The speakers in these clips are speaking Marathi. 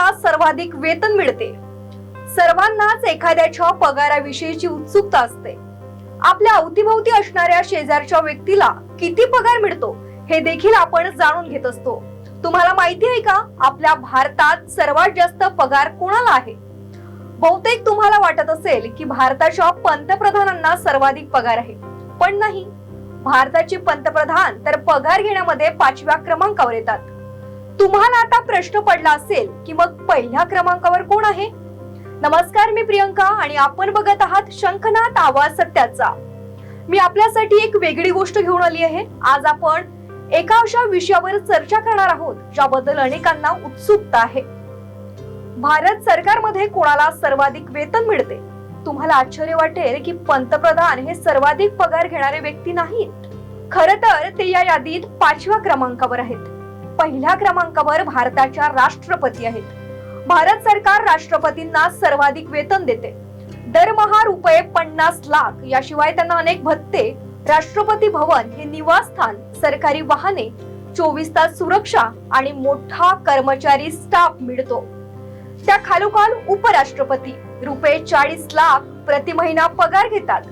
कर्मचाऱ्याला सर्वाधिक वेतन मिळते. सर्वांनाच एखाद्याच्या पगाराविषयीची उत्सुकता असते. आपल्या अवतीभोवती असणाऱ्या शेजारच्या व्यक्तीला किती पगार मिळतो हे देखील आपण जाणून घेत असतो. तुम्हाला माहिती आहे का? आपल्या भारतात सर्वात जास्त पगार कोणाला आहे? बहुतेक तुम्हाला वाटत असेल की भारताच्या पंतप्रधानांना सर्वाधिक पगार आहे. पण नाही. भारताचे पंतप्रधान तर पगार घेण्यामध्ये पाचव्या क्रमांकावर येतात. तुम्हाला आता प्रश्न पडला असेल की मग पहिल्या क्रमांकावर कोण आहे? नमस्कार मी प्रियंका आणि आपण बघत आहात शंखनाथ आवाज सत्याचा. मी आपल्यासाठी एक वेगळी गोष्ट घेऊन आली आहे. आज आपण एका अशा विषयावर चर्चा करणार आहोत ज्याबद्दल अनेकांना उत्सुकता आहे. भारत सरकारमध्ये कोणाला सर्वाधिक वेतन मिळते? तुम्हाला आश्चर्य वाटेल की पंतप्रधान हे सर्वाधिक पगार घेणारे व्यक्ती नाहीत. खर तर ते या यादीत पाचव्या क्रमांकावर आहेत. पहिल्या क्रमांकावर भारताच्या राष्ट्रपती आहेत. भारत सरकार राष्ट्रपतींना सर्वाधिक वेतन देते. दरमहा रुपये पन्नास लाख याशिवाय त्यांना अनेक भत्ते राष्ट्रपती भवन हे निवासस्थान सरकारी वाहने चोवीस तास सुरक्षा आणि मोठा कर्मचारी स्टाफ मिळतो. त्या खालोखाल उपराष्ट्रपती रुपये चाळीस लाख प्रति महिना पगार घेतात.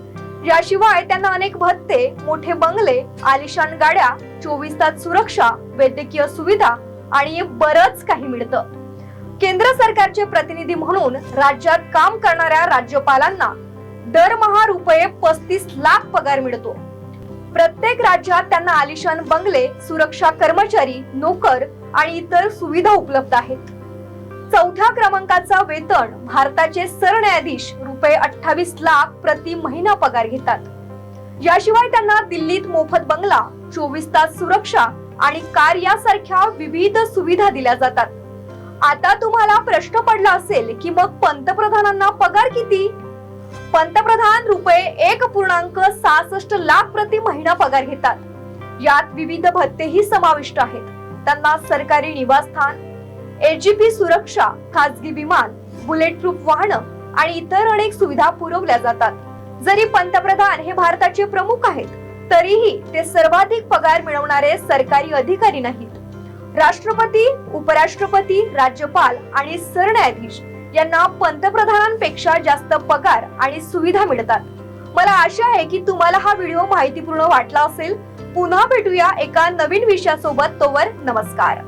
याशिवाय त्यांना अनेक भत्ते मोठे बंगले आलिशान गाड्या चोवीस तास सुरक्षा वैद्यकीय सुविधा आणि बरंच काही मिळतं. केंद्र सरकारचे प्रतिनिधी म्हणून राज्यात काम करणाऱ्या राज्यपालांना दरमहा रुपये पस्तीस लाख पगार मिळतो. प्रत्येक राज्यात त्यांना आलिशान बंगले सुरक्षा कर्मचारी नोकर आणि इतर सुविधा उपलब्ध आहेत. चौथ्या क्रमांकाचा वेतन भारताचे सरन्यायाधीश रुपये अठ्ठावीस लाख प्रति महिना पगार घेतात. याशिवाय त्यांना दिल्लीत मोफत बंगला चोवीस तास सुरक्षा आणि कार यासारख्या विविध सुविधा दिल्या जातात. आता तुम्हाला प्रश्न पडला असेल की मग पंतप्रधानांना पगार किती? पंतप्रधान रुपये एक पूर्णांक सहासष्ट लाख प्रति महिना पगार घेतात. यात विविध भत्तेही समाविष्ट आहेत. त्यांना सरकारी निवासस्थान एजीपी सुरक्षा खासगी विमान बुलेट प्रूफ वाहन आणि इतर अनेक सुविधा पुरवल्या जातात. जरी पंतप्रधान हे भारताचे प्रमुख आहेत तरीही ते सर्वाधिक पगार मिळवणारे सरकारी अधिकारी नाहीत. राष्ट्रपती उपराष्ट्रपती राज्यपाल आणि सरन्यायाधीश यांना पंतप्रधानांपेक्षा जास्त पगार आणि सुविधा मिळतात. मला आशा आहे की तुम्हाला हा व्हिडिओ माहितीपूर्ण वाटला असेल. पुन्हा भेटूया एका नवीन विषयासोबत. तोवर नमस्कार.